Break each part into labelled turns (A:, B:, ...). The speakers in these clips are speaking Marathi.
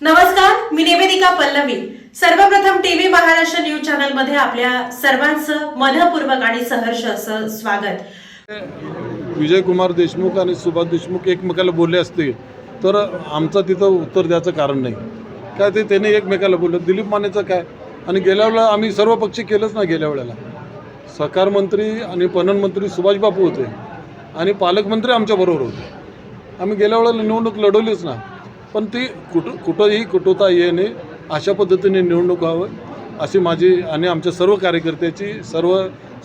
A: नमस्कार मी निवेदिका पल्लवी. सर्वप्रथम टीव्ही महाराष्ट्र न्यूज चॅनलमध्ये आपल्या सर्वांचं मनपूर्वक आणि सहर्ष असं स्वागत.
B: विजयकुमार देशमुख आणि सुभाष देशमुख एकमेकाला बोलले असते तर आमचं तिथं उत्तर द्यायचं कारण नाही. काय ते त्याने एकमेकाला बोललं. दिलीप मानेचं काय? आणि गेल्या वेळेला आम्ही सर्व पक्षी केलंच ना गेल्या वेळेला. सहकार मंत्री आणि पणन मंत्री सुभाष बापू होते आणि पालकमंत्री आमच्याबरोबर होते. आम्ही गेल्या वेळेला निवडणूक लढवलीच ना. पण ती कुठं कुठंही कुटुता येणे अशा पद्धतीने निवडणूक व्हावं अशी माझी आणि आमच्या सर्व कार्यकर्त्याची सर्व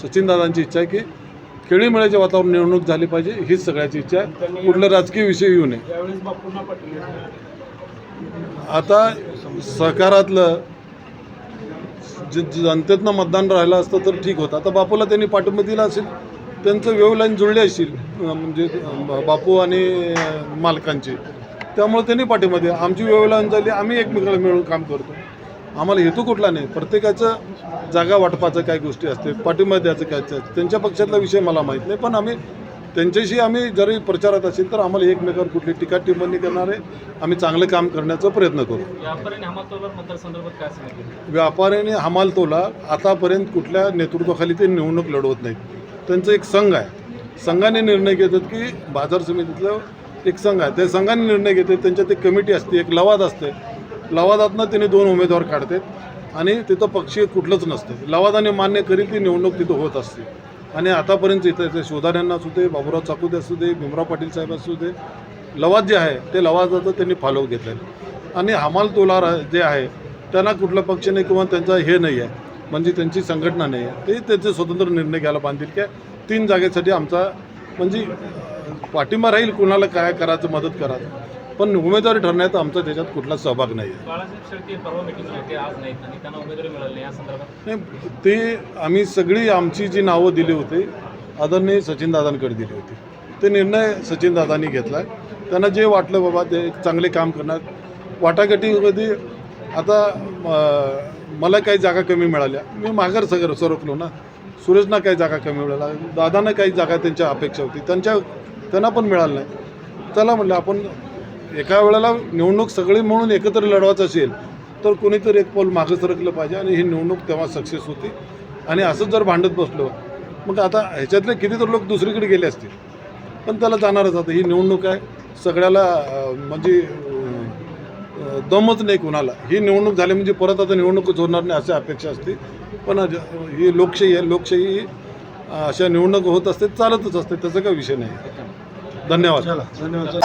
B: सचिनदादांची इच्छा आहे की खेळीमेळ्याचे वातावरण निवडणूक झाली पाहिजे हीच सगळ्याची इच्छा आहे. कुठलं राजकीय विषय येऊ नये. आता सहकारातलं जे जनतेतनं मतदान राहिलं असतं तर ठीक होतं. आता बापूला त्यांनी पाठिंबा दिला असेल त्यांचं वेव लाईन जुळली असेल म्हणजे बापू आणि मालकांची. त्यामुळे त्यांनी पाठिंबा दिला. आमची लाईन झाली आम्ही एकमेकाला मिळून काम करतो. आम्हाला हेतू कुठला नाही. प्रत्येकाचं जागा वाटपाचं काय गोष्टी असते पाठिंबा द्यायचं काय. त्यांच्या पक्षातला विषय मला माहीत नाही पण आम्ही त्यांच्याशी आम्ही जरी प्रचारात असेल तर आम्हाला एकमेकावर कुठली टीका टिप्पणी करणार आम्ही चांगलं काम करण्याचा प्रयत्न करू.
C: व्यापाऱ्याने
B: हमाल तोला आतापर्यंत कुठल्या नेतृत्वाखाली ते निवडणूक लढवत नाहीत. त्यांचं एक संघ आहे. संघाने निर्णय घेतात की बाजार समितीतलं एक संघ आहे. त्या संघाने निर्णय घेते त्यांच्यात एक कमिटी असते एक लवाद असते. लवादातनं त्यांनी दोन उमेदवार काढतात आणि तिथं पक्षीय कुठलंच नसतं. लवादाने मान्य करील ती निवडणूक तिथं होत असते. आणि आतापर्यंत इथं ते शोधाऱ्यांना असू दे बाबुराव चाकूदे असू दे भीमराव पाटील साहेब असू दे लवाद जे आहे ते लवादाचं त्यांनी फॉलो घेतलं आणि हमाल तोलार जे आहे त्यांना कुठला पक्ष नाही किंवा त्यांचा हे नाही आहे. म्हणजे त्यांची संघटना नाही आहे. ते त्याचे स्वतंत्र निर्णय घ्यायला बांधतील की तीन जागेसाठी आमचा म्हणजे पाठिंबा राहील कुणाला काय करायचं मदत करायचं. पण उमेदवारी ठरण्यात आमचा त्याच्यात कुठला सहभाग नाही. आहे ते आम्ही सगळी आमची जी नावं दिली होती आदरणीय सचिनदादांकडे दिली होती. ते निर्णय सचिनदादांनी घेतला. आहे त्यांना जे वाटलं बाबा ते चांगले काम करणार. वाटाघाटीमध्ये आता मला काही जागा कमी मिळाल्या. मी माघार सगळं सरकलो ना. सुरेशना काही जागा कमी मिळाल्या. दादांना काही जागा त्यांच्या अपेक्षा होती. त्यांच्या त्यांना पण मिळालं नाही. चला म्हटलं आपण एका वेळेला निवडणूक सगळी म्हणून एकत्र लढवायचं असेल तर कोणीतरी एक पाऊल मागं सरकलं पाहिजे आणि ही निवडणूक तेव्हा सक्सेस होती. आणि असंच जर भांडत बसलो मग आता ह्याच्यातले कितीतर लोक दुसरीकडे गेले असतील पण त्याला जाणारच आता. ही निवडणूक आहे. सगळ्याला म्हणजे दमच नाही कुणाला. ही निवडणूक झाली म्हणजे परत आता निवडणूकच होणार नाही अशी अपेक्षा असते. पण ही लोकशाही आहे. लोकशाही अशा निवडणूक होत असते चालतच असते. त्याचा काही विषय नाही. धन्यवाद
D: धन्यवाद